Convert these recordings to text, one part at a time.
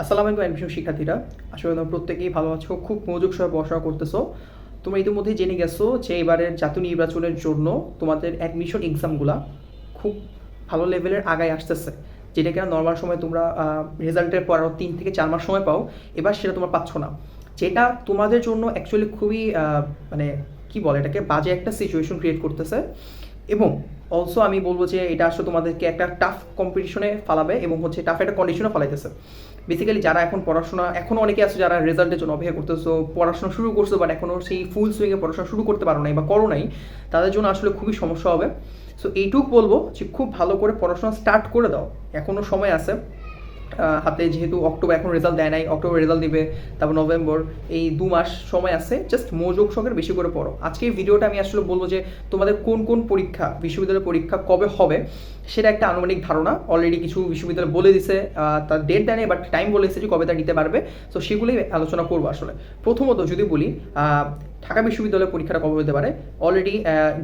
আসসালামু আলাইকুম অ্যাডমিশন শিক্ষার্থীরা। আসলে তোমরা প্রত্যেকেই ভালো আছো, খুব মনোযোগ সহ পড়াশোনা করতেছো। তোমরা ইতিমধ্যে জেনে গেছো যে এবারের জাতীয় নির্বাচনের জন্য তোমাদের অ্যাডমিশন এক্সামগুলা খুব ভালো লেভেলের আগায় আসতেছে, যেটা কিনা নর্মাল সময় তোমরা রেজাল্টের পর আরও তিন থেকে চার মাস সময় পাও, এবার সেটা তোমরা পাচ্ছ না। যেটা তোমাদের জন্য অ্যাকচুয়ালি খুবই মানে কি বলে এটাকে, বাজে একটা সিচুয়েশন ক্রিয়েট করতেছে। এবং অলসো আমি বলব যে এটা আসলে তোমাদেরকে একটা টাফ কম্পিটিশনে ফালাবে এবং হচ্ছে টাফ একটা কন্ডিশনে ফালাইতেছে। বেসিক্যালি যারা এখন পড়াশোনা এখনও অনেকে আছে যারা রেজাল্টের জন্য অপেক্ষা করতেছো পড়াশোনা শুরু করছ বাট এখনও সেই ফুল সুইংয়ে পড়াশোনা শুরু করতে পারো নাই বা করো নাই, তাদের জন্য আসলে খুবই সমস্যা হবে। সো এইটুক বলব যে, খুব ভালো করে পড়াশোনা স্টার্ট করে দাও। এখনও সময় আছে। হাতে যেহেতু অক্টোবর এখন রেজাল্ট দেয় নাই, অক্টোবর রেজাল্ট দিবে, তারপর নভেম্বর, এই দু মাস সময় আছে জাস্ট মনোযোগ সহকারে বেশি করে পড়ো। আজকে ভিডিওটা আমি আসলে বলব যে, তোমাদের কোন কোন পরীক্ষা, বিশ্ববিদ্যালয়ের পরীক্ষা কবে হবে, সেটা একটা আনুমানিক ধারণা। অলরেডি কিছু বিশ্ববিদ্যালয় বলে দিছে তার ডেট দেয় নাই বাট টাইম বলে দিচ্ছে যে কবে তা নিতে পারবে। তো সেগুলোই আলোচনা করব আসলে। প্রথমত যদি বলি ঢাকা বিশ্ববিদ্যালয়ের পরীক্ষাটা কবে হতে পারে? অলরেডি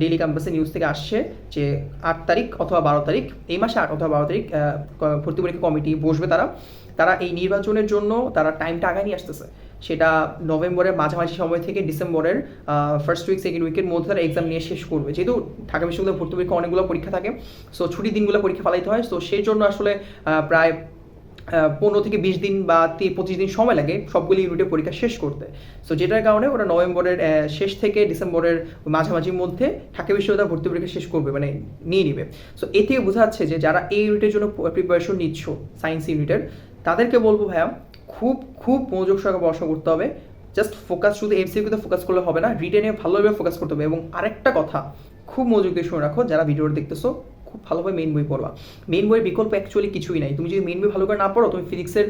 ডেইলি ক্যাম্পাসে নিউজ থেকে আসছে যে আট তারিখ অথবা বারো তারিখ, এই মাসে আট অথবা বারো তারিখ ভর্তি পরীক্ষা কমিটি বসবে তারা। তারা এই নির্বাচনের জন্য তারা টাইমটা আগায় নিয়ে আসতেছে। সেটা নভেম্বরের মাঝামাঝি সময় থেকে ডিসেম্বরের ফার্স্ট উইক সেকেন্ড উইকের মধ্যে তারা এক্সাম নিয়ে শেষ করবে। যেহেতু ঢাকা বিশ্ববিদ্যালয় ভর্তি পরীক্ষা অনেকগুলো পরীক্ষা থাকে সো ছুটির দিনগুলো পরীক্ষা ফালাইতে হয়। সো সেই জন্য আসলে প্রায় পনেরো থেকে বিশ দিন বা পঁচিশ দিন সময় লাগে সবগুলি ইউনিটের পরীক্ষা শেষ করতে। সো যেটার কারণে ওরা নভেম্বরের শেষ থেকে ডিসেম্বরের মাঝামাঝির মধ্যে ঢাকা বিশ্ববিদ্যালয় ভর্তি পরীক্ষা শেষ করবে মানে নিয়ে নিবে। সো এ থেকে বোঝা যাচ্ছে যে যারা এই ইউনিটের জন্য প্রিপারেশন নিচ্ছ সায়েন্স ইউনিটের তাদেরকে বলব ভাইয়া, খুব খুব মনোযোগ সহকারে পড়াশোনা করতে হবে। জাস্ট ফোকাস শুধু এমসিকিউতে ফোকাস করলে হবে না রিটেনে ভালোভাবে ফোকাস করতে হবে। এবং আরেকটা কথা, খুব মনোযোগ দিয়ে শুনে রাখো, যারা ভিডিওটা দেখতেছো খুব ভালোভাবে মেইন বই পড়বা। মেইন বইয়ের বিকল্প অ্যাকচুয়ালি কিছুই নাই। তুমি যদি মেইন বই ভালো করে না পড়ো, তুমি ফিজিক্সের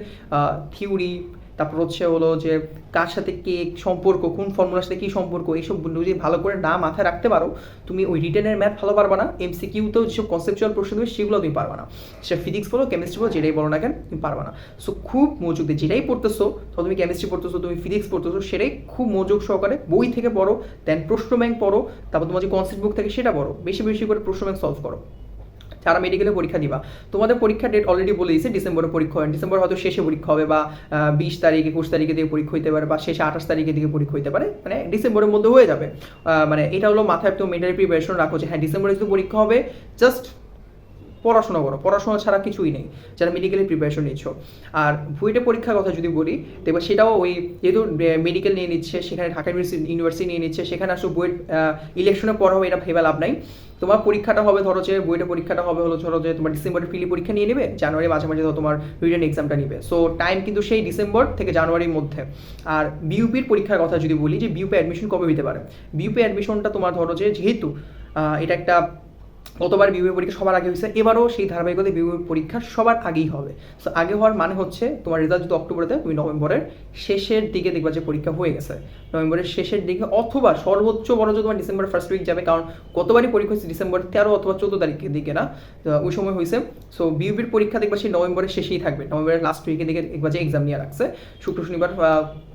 থিওরি তারপর হচ্ছে হলো যে কার সাথে কে সম্পর্ক, কোন ফর্মুলার সাথে কী সম্পর্ক, এইসব যদি ভালো করে না মাথায় রাখতে পারো, তুমি ওই রিটেনের ম্যাথ ভালো পারবা না। এমসিকিউতেও যেসব কনসেপচুয়াল প্রশ্ন দেবে সেগুলো তুমি পারবা না। সেটা ফিজিক্স বলো কেমিস্ট্রি বলো, যেটাই বলো না কেন, তুমি পারবা না। সো খুব মনোযোগ দিয়ে যেটাই পড়তেছো তো তুমি কেমিস্ট্রি পড়তেছো, তুমি ফিজিক্স পড়তেছো, সেটাই খুব মনোযোগ সহকারে বই থেকে পড়ো দেন প্রশ্ন ব্যাংক পড়ো, তারপর তোমার যে কনসেপ্ট বুক থাকে সেটা পড়ো। বেশি বেশি করে প্রশ্ন ব্যাংক সলভ করো। যারা মেডিকেলে পরীক্ষা দিবা। তোমাদের পরীক্ষা ডেট অলরেডি বলে দিয়েছে ডিসেম্বরে পরীক্ষা হয়। ডিসেম্বর হয়তো শেষে পরীক্ষা হবে বা বিশ তারিখ, একুশ তারিখে দিকে পরীক্ষা হইতে পারে বা শেষে আঠাশ তারিখে দিকে পরীক্ষা হইতে পারে। মানে ডিসেম্বরের মধ্যে হয়ে যাবে। মানে এটা হলো মাথায় তো মেন্টালি প্রিপারেশন রাখো যে হ্যাঁ ডিসেম্বরে যদি পরীক্ষা হবে জাস্ট পড়াশোনা করো, পড়াশোনা ছাড়া কিছুই নেই, যারা মেডিকেলের প্রিপারেশন নিচ্ছ। আর বুয়েটের পরীক্ষার কথা যদি বলি দেখবে সেটাও ওই যেহেতু মেডিকেল নিয়ে নিচ্ছে, সেখানে ঢাকা ইউনিভার্সিটি নিয়ে নিচ্ছে, সেখানে আসলে বুয়েট ইলেকশনে পড়া হবে এটা ভেবে লাভ নাই। তোমার পরীক্ষাটা হবে ধরো যে বুয়েটের পরীক্ষাটা হবে হলো ধরো যে, তোমার ডিসেম্বরের পিলি পরীক্ষা নিয়ে নেবে জানুয়ারি মাঝামাঝি ধরো তোমার রিটার্ন এক্সামটা নিবে। সো টাইম কিন্তু সেই ডিসেম্বর থেকে জানুয়ারির মধ্যে। আর বিউপির পরীক্ষার কথা যদি বলি যে বিউপি অ্যাডমিশন কবে হতে পারে? বিউপি অ্যাডমিশনটা তোমার ধরো যে, যেহেতু এটা একটা গতবার বিউপি পরীক্ষা সবার আগে হয়েছে, এবারও সেই ধারাবাহিকতায় বিউপি পরীক্ষা সবার আগেই হবে। সো আগে হওয়ার মানে হচ্ছে তোমার রেজাল্ট যদি অক্টোবরেতে তুমি নভেম্বরের শেষের দিকে দেখবা যে পরীক্ষা হয়ে গেছে। নভেম্বরের শেষের দিকে অথবা সর্বোচ্চ বড় যদি তোমার ডিসেম্বর ফার্স্ট উইক যাবে, কারণ গতবারই পরীক্ষা হচ্ছে ডিসেম্বর তেরো অথবা চোদ্দ তারিখের দিকে না? ওই সময় হয়েছে। সো বিউপির পরীক্ষা দেখবা সেই নভেম্বরের শেষেই থাকবে। নভেম্বরের লাস্ট উইকের দিকে দেখবা যে এক্সাম নিয়ে রাখছে। শুক্র, শনিবার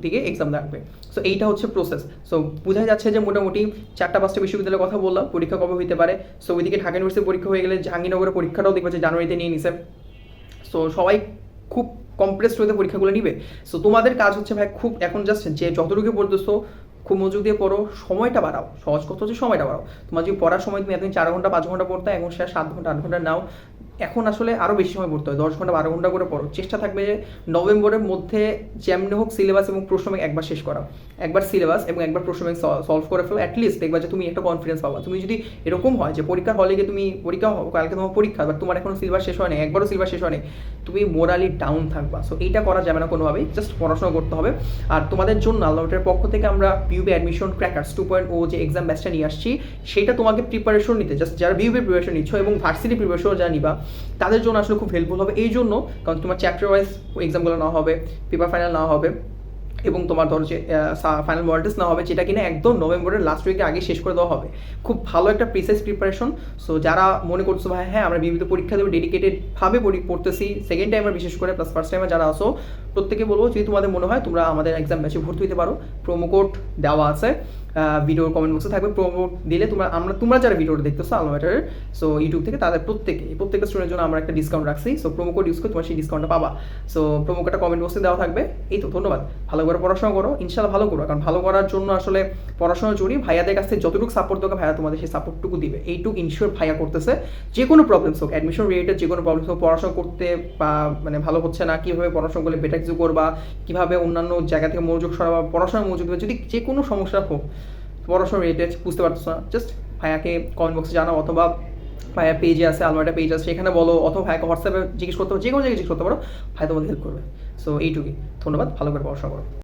দিকে এক্সাম রাখবে সো এইটা হচ্ছে প্রসেস সো বোঝা যাচ্ছে যে মোটামুটি চারটা পাঁচটা বিশ্ববিদ্যালয়ের কথা বললাম, পরীক্ষা কবে হইতে পারে? সো ওইদিকে ঢাকা ইউনিভার্সিটি পরীক্ষা হয়ে গেলে জাহাঙ্গীরনগরের পরীক্ষাটাও দেখবে জানুয়ারিতে নিয়ে নিছে। সো সবাই খুব কম্প্রেসড হয়ে পরীক্ষাগুলো নিবে। সো তোমাদের কাজ হচ্ছে ভাই খুব, এখন জাস্ট যে যতটুকু পড়তেছো, খুব মনোযোগ দিয়ে পড়ো, সময়টা বাড়াও। সহজ কথা হচ্ছে সময়টা বাড়াও। তোমার যদি পড়ার সময় তুমি এতদিন চার ঘণ্টা, পাঁচ ঘণ্টা পড়তে এখন সেটা সাত ঘণ্টা, আট ঘণ্টা নাও এখন আসলে আরও বেশি সময় পড়তে হয়, দশ ঘণ্টা বারো ঘণ্টা করে পড়ো। চেষ্টা থাকবে যে নভেম্বরের মধ্যে যেমনি হোক সিলেবাস এবং প্রশ্ন ব্যাংক একবার শেষ করা একবার সিলেবাস এবং একবার প্রশ্ন ব্যাংক সলভ করে ফেলো অ্যাটলিস্ট দেখবা যে তুমি একটা কনফিডেন্স পাবা। তুমি যদি এরকম হয় যে পরীক্ষার হলে গিয়ে তুমি পরীক্ষা কালকে তোমার পরীক্ষা বাট তোমার এখনও সিলেবাস শেষ হয়নি, একবারও সিলেবাস শেষ হয়নি, তুমি মোরালি ডাউন থাকবা। সো এইটা করা যাবে না কোনোভাবেই জাস্ট পড়াশোনা করতে হবে। আর তোমাদের জন্য আল্লাহটের পক্ষ থেকে আমরা বিউবি admission crackers two point o যে এক্সাম ব্যাচটা নিয়ে আসছি, সেটা তোমাকে প্রিপারেশন নিতে জাস্ট যারা বিউবি প্রিপারেশন নিচ্ছ এবং ভার্সিটি প্রিপারেশন যারা নিবা তাদের জন্য আসলে খুব হেল্পফুল হবে। এই জন্য কারণ তোমার চ্যাপ্টার ওয়াইজ এক্সামগুলো নেওয়া হবে পেপার ফাইনাল নেওয়া হবে। এবং তোমার ধরো যে ফাইনাল মডেল টেস্ট না হবে যেটা কিনা একদম নভেম্বরের লাস্ট উইকে আগে শেষ করে দেওয়া হবে। খুব ভালো একটা প্রিসাইজ প্রিপারেশন সো যারা মনে করছ ভাই হ্যাঁ আমরা বিভিন্ন পরীক্ষা দেবো ডেডিকেটেড ভাবে পড়ি- পড়তেছি সেকেন্ড টাইমার বিশেষ করে প্লাস ফার্স্ট টাইমার যারা আসো প্রত্যেকে বলব, যদি তোমাদের মনে হয়, তোমরা আমাদের এক্সাম ব্যাচে ভর্তি হতে পারো। প্রোমো কোড দেওয়া আছে। ভিডিওর কমেন্ট বক্সে থাকবে। প্রোমো দিলে তোমরা, আমরা, তোমরা যারা ভিডিওটা দেখতেছো আলমাটারের সো ইউটিউব থেকে তাদের প্রত্যেকে প্রত্যেকটা স্টুডেন্টের জন্য আমরা একটা ডিসকাউন্ট রাখছি। সো প্রোমো কোড ইউজ করে তোমার সেই ডিসকাউন্টটা পাবা। সো প্রোমো কোডটা কমেন্ট বক্সে দেওয়া থাকবে। এই তো, ধন্যবাদ। ভালো করে পড়াশোনা করো ইনশাল্লাহ ভালো করো। কারণ ভালো করার জন্য আসলে পড়াশোনা জড়ি ভাইয়াদের কাছ থেকে যতটুকু সাপোর্ট দরকার, ভাইয়া তোমাদের সেই সাপোর্টটুকু দিবে। এইটুকু ইনশিওর ভাইয়া করতেছে। যে কোনো প্রবলেমস হোক অ্যাডমিশন রিলেটেড যে কোনো প্রবলেমস হোক, পড়াশোনা করতে বা মানে ভালো হচ্ছে না, কীভাবে পড়াশোনা করলে বেটার কিছু করবা, কীভাবে অন্যান্য জায়গা থেকে মনোযোগ সরাবা, পড়াশোনার মনোযোগ দিবা, যদি যে কোনো সমস্যা হোক, পড়াশোনা রিলেটেড বুঝতে পারছ না জাস্ট ভাইয়াকে কমেন্ট বক্সে জানাও অথবা ভাইয়া পেজে আছে, আলমারিটা পেজ আছে, সেখানে বলো অথবা ভাইয়াকে হোয়াটসঅ্যাপে জিজ্ঞেস করতে পারো, যে কোনো জায়গায় জিজ্ঞেস করতে পারো ভাই তোমাদের হেল্প করবে। সো এইটুকুই। ধন্যবাদ, ভালো করে পড়াশোনা করো।